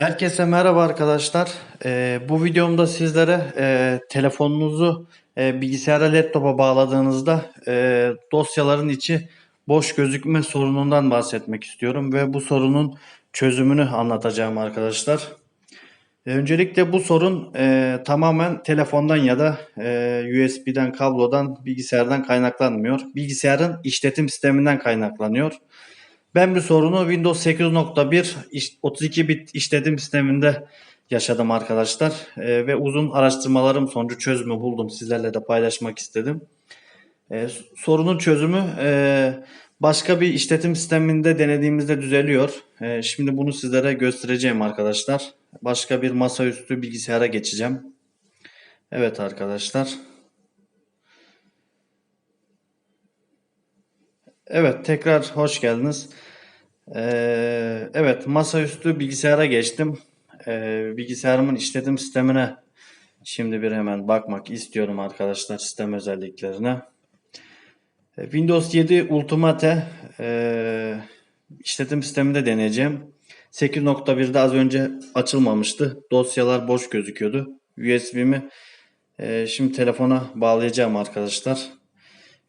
Herkese merhaba arkadaşlar. Ee, bu videomda sizlere e, telefonunuzu e, bilgisayara laptopa bağladığınızda e, dosyaların içi boş gözükme sorunundan bahsetmek istiyorum ve bu sorunun çözümünü anlatacağım arkadaşlar. E, Öncelikle bu sorun e, tamamen telefondan ya da e, USB'den, kablodan, bilgisayardan kaynaklanmıyor. Bilgisayarın işletim sisteminden kaynaklanıyor. Ben bu sorunu Windows 8.1 iş- 32 bit işletim sisteminde yaşadım arkadaşlar. E, ve uzun araştırmalarım sonucu çözümü buldum. Sizlerle de paylaşmak istedim. E, sorunun çözümü e, başka bir işletim sisteminde denediğimizde düzeliyor. E, şimdi bunu sizlere göstereceğim arkadaşlar. Başka bir masaüstü bilgisayara geçeceğim. Evet arkadaşlar. Evet tekrar hoş geldiniz. Ee, evet masaüstü bilgisayara geçtim. Ee, bilgisayarımın işletim sistemine şimdi bir hemen bakmak istiyorum arkadaşlar sistem özelliklerine. Ee, Windows 7 Ultimate e, işletim sisteminde deneyeceğim. 8.1'de az önce açılmamıştı. Dosyalar boş gözüküyordu. USB'mi e, şimdi telefona bağlayacağım arkadaşlar.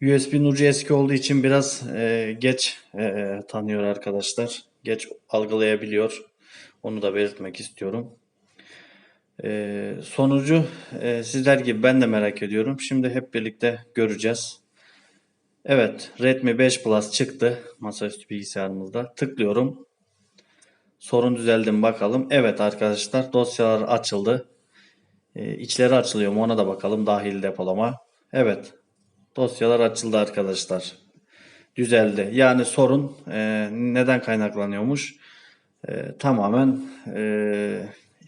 USB'nin ucu eski olduğu için biraz e, geç e, tanıyor arkadaşlar. Geç algılayabiliyor. Onu da belirtmek istiyorum. E, sonucu e, sizler gibi ben de merak ediyorum. Şimdi hep birlikte göreceğiz. Evet, Redmi 5 Plus çıktı masaüstü bilgisayarımızda. Tıklıyorum. Sorun düzeldi mi bakalım. Evet arkadaşlar dosyalar açıldı. E, içleri açılıyor mu ona da bakalım. Dahil depolama. Evet dosyalar açıldı arkadaşlar. Düzeldi. Yani sorun e, neden kaynaklanıyormuş? E, tamamen e,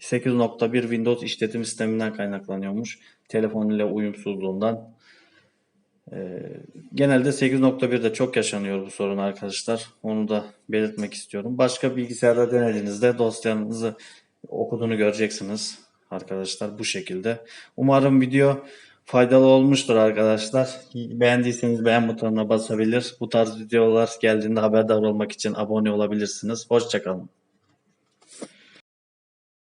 8.1 Windows işletim sisteminden kaynaklanıyormuş. Telefon ile uyumsuzluğundan. E, genelde 8.1'de çok yaşanıyor bu sorun arkadaşlar. Onu da belirtmek istiyorum. Başka bilgisayarda denediğinizde dosyanızı okuduğunu göreceksiniz arkadaşlar bu şekilde. Umarım video faydalı olmuştur arkadaşlar. Beğendiyseniz beğen butonuna basabilir. Bu tarz videolar geldiğinde haberdar olmak için abone olabilirsiniz. Hoşçakalın.